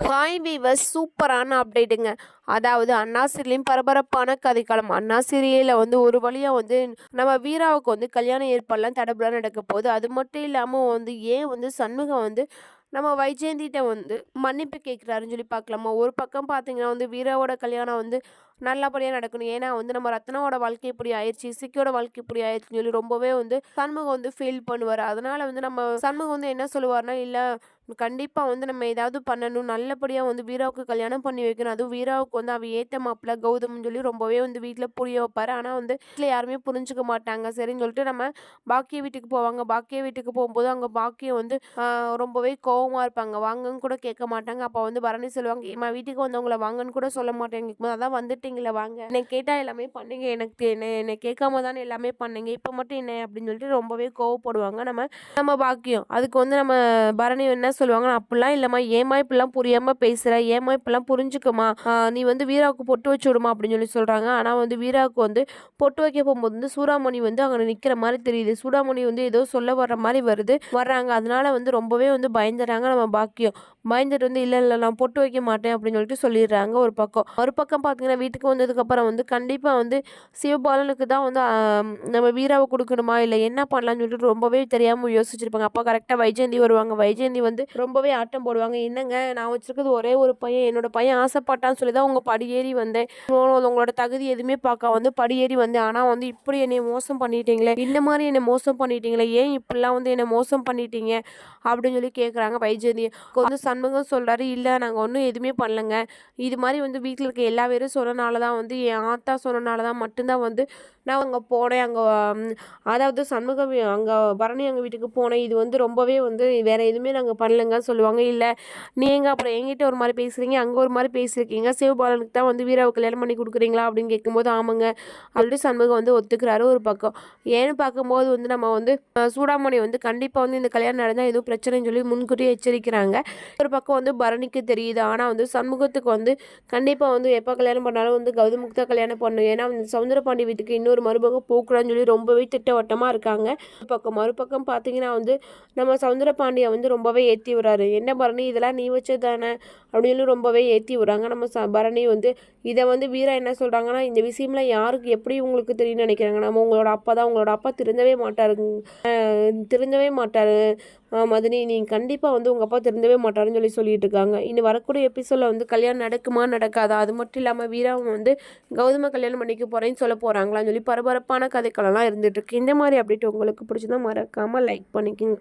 Hi viewers சூப்பரான அப்டேட்டுங்க அதாவது அண்ணா சீரியலையும் பரபரப்பான கதைக்காலம் அண்ணா சீரியலில் வந்து ஒரு வழியாக வந்து நம்ம வீராவுக்கு வந்து கல்யாண ஏற்பாடுலாம் தடபுடலாக நடக்க போகுது. அது மட்டும் இல்லாமல் வந்து ஏன் வந்து சண்முகம் வந்து நம்ம வைஜெயந்திகிட்ட வந்து மன்னிப்பு கேட்குறாருன்னு சொல்லி பார்க்கலாமா? ஒரு பக்கம் பார்த்தீங்கன்னா வந்து வீராவோட கல்யாணம் வந்து நல்லபடியாக நடக்கணும். ஏன்னா வந்து நம்ம ரத்னாவோட வாழ்க்கை இப்படி ஆயிடுச்சு சிக்கியோட வாழ்க்கை இப்படி ஆயிடுச்சுன்னு சொல்லி ரொம்பவே வந்து சண்முகம் வந்து ஃபீல் பண்ணுவார். அதனால் வந்து நம்ம சண்முகம் வந்து என்ன சொல்லுவார்னா இல்லை கண்டிப்பாக வந்து நம்ம ஏதாவது பண்ணணும். நல்லபடியாக வந்து வீராவுக்கு கல்யாணம் பண்ணி வைக்கணும். அதுவும் வீராவுக்கு வந்து அவள் ஏற்ற மாப்பிள்ள கௌதம்னு சொல்லி ரொம்பவே வந்து வீட்டில் புரிய வைப்பார். ஆனால் வந்து வீட்டில் யாருமே புரிஞ்சுக்க மாட்டாங்க. சரின்னு சொல்லிட்டு நம்ம பாக்கிய வீட்டுக்கு போவாங்க. பாக்கிய வீட்டுக்கு போகும்போது அங்கே பாக்கியம் வந்து ரொம்பவே கோவமாக இருப்பாங்க. வாங்கன்னு கூட கேட்க மாட்டாங்க. அப்போ வந்து பரணி சொல்லுவாங்க ஏம்மா வீட்டுக்கு வந்தவங்கள வாங்கன்னு கூட சொல்ல மாட்டேங்க. அதான் வந்துட்டீங்களே வாங்க. என்னை கேட்டால் எல்லாமே பண்ணுங்க. எனக்கு தெ- என்னை என்னை கேட்காம தானே எல்லாமே பண்ணுங்க. இப்போ மட்டும் என்ன? அப்படின்னு சொல்லிட்டு ரொம்பவே கோவப்படுவாங்க. நம்ம நம்ம பாக்கியம். அதுக்கு வந்து நம்ம பரணி என்ன சொல்லுவாங்க அப்படிலாம் இல்லைம்மா ஏமா இப்படிலாம் புரியாமல் பேசுகிற ஏமா இப்படிலாம் புரிஞ்சுக்கமா நீ வந்து வீராவுக்கு பொட்டு வச்சு விடுமா? அப்படின்னு சொல்லி சொல்கிறாங்க ஆனால் வந்து வீராவுக்கு வந்து பொட்டு வைக்க போகும்போது வந்து சூடாமணி வந்து அங்கே நிற்கிற மாதிரி தெரியுது. சூடாமணி வந்து ஏதோ சொல்ல வர்ற மாதிரி வருது. வர்றாங்க. அதனால வந்து ரொம்பவே வந்து பயந்துடுறாங்க நம்ம பாக்கியம். பயந்துட்டு வந்து இல்லை இல்லை நான் பொட்டு வைக்க மாட்டேன் அப்படின்னு சொல்லிட்டு சொல்லிடுறாங்க ஒரு பக்கம். ஒரு பக்கம் பார்த்தீங்கன்னா வீட்டுக்கு வந்ததுக்கப்புறம் வந்து கண்டிப்பாக வந்து சிவபாலனுக்கு தான் வந்து நம்ம வீராவை கொடுக்கணுமா இல்லை என்ன பண்ணலாம்னு சொல்லிட்டு ரொம்பவே தெரியாமல் யோசிச்சிருப்பாங்க. அப்போ கரெக்டாக வைஜெயந்தி வருவாங்க. வைஜெயந்தி வந்து ரொம்பவே ஆட்டம் போடுவாங்க. என்னங்க நான் வச்சிருக்கிறது ஒரே ஒரு பையன் என்னோட பையன் ஆசைப்பட்டான்னு சொல்லி தான் உங்கள் படியேறி வந்தேன். உங்களோட- தகுதி எதுவுமே பார்க்க வந்து படியேறி வந்தேன். ஆனால் வந்து இப்படி என்னை மோசம் பண்ணிட்டீங்களே இந்த மாதிரி என்னை மோசம் பண்ணிட்டீங்களே ஏன் இப்படிலாம் வந்து என்னை மோசம் பண்ணிட்டீங்க? அப்படின்னு சொல்லி கேட்குறாங்க வைஜெயந்தி. வந்து சண்முகம் சொல்கிறாரு இல்லை நாங்கள் ஒன்றும் எதுவுமே பண்ணலங்க. இது மாதிரி வந்து வீட்டில் இருக்க எல்லா பேரும் சொன்னனால தான் வந்து என் ஆத்தா சொன்னனால தான் மட்டும்தான் வந்து நான் அங்கே போனேன். அங்கே அதாவது சண்முகம் அங்கே பரணி எங்கள் வீட்டுக்கு போனேன். இது வந்து ரொம்பவே வந்து வேறு எதுவுமே நாங்கள் பண்ணலைங்க சொல்லுவாங்க. இல்லை நீங்கள் அப்புறம் எங்கிட்ட ஒரு மாதிரி பேசுகிறீங்க அங்கே ஒரு மாதிரி பேசியிருக்கீங்க. சிவபாலனுக்கு தான் வந்து வீராவை கல்யாணம் பண்ணி கொடுக்குறீங்களா? அப்படின்னு கேட்கும்போது ஆமாங்க. அப்படின்னு சண்முகம் வந்து ஒத்துக்கிறாரு ஒரு பக்கம். ஏன்னு பார்க்கும்போது வந்து நம்ம வந்து சூடாமணி வந்து கண்டிப்பாக வந்து இந்த கல்யாணம் நடந்தால் எதுவும் பிரச்சனைன்னு சொல்லி முன்கூட்டியே எச்சரிக்கிறாங்க. ஒரு பக்கம் வந்து பரணிக்கு தெரியுது. ஆனால் வந்து சண்முகத்துக்கு வந்து கண்டிப்பாக வந்து எப்போ கல்யாணம் பண்ணாலும் வந்து கௌதம் முக்தா கல்யாணம் பண்ணணும். ஏன்னா வந்து சவுந்தரபாண்டி வீட்டுக்கு இன்னொரு மறுபக்கம் போக்குறான்னு சொல்லி ரொம்பவே திட்டவட்டமாக இருக்காங்க. பக்கம் மறுபக்கம் பார்த்தீங்கன்னா வந்து நம்ம சவுந்தரபாண்டியை வந்து ரொம்பவே ஏற்றி விடுறாரு. என்ன பரணி இதெல்லாம் நீ வச்சது தானே அப்படின்னு ரொம்பவே ஏற்றி விடுறாங்க. நம்ம ச பரணி வந்து இதை வந்து வீரா என்ன சொல்கிறாங்கன்னா இந்த விஷயம்லாம் யாருக்கு எப்படி உங்களுக்கு தெரியும்னு நினைக்கிறாங்க. நம்ம உங்களோட அப்பா தான் உங்களோட அப்பா திருந்தவே மாட்டாருங்க திருந்தவே மாட்டார். மதினி நீங்கள் கண்டிப்பாக வந்து உங்கள் அப்பா திருந்தவே மாட்டாருன்னு சொல்லி சொல்லிட்டு இருக்காங்க இனி வரக்கூடிய எபிசோடில் வந்து கல்யாணம் நடக்குமா நடக்காதா? அது மட்டும் இல்லாமல் வீராவும் வந்து கௌதம கல்யாணம் பண்ணிக்க போகிறேன்னு சொல்ல போகிறாங்களான்னு சொல்லி பரபரப்பான கதைக்களெல்லாம் இருந்துகிட்ருக்கு இந்த மாதிரி அப்டேட் உங்களுக்கு பிடிச்சதா மறக்காமல் லைக் பண்ணிக்கோங்க.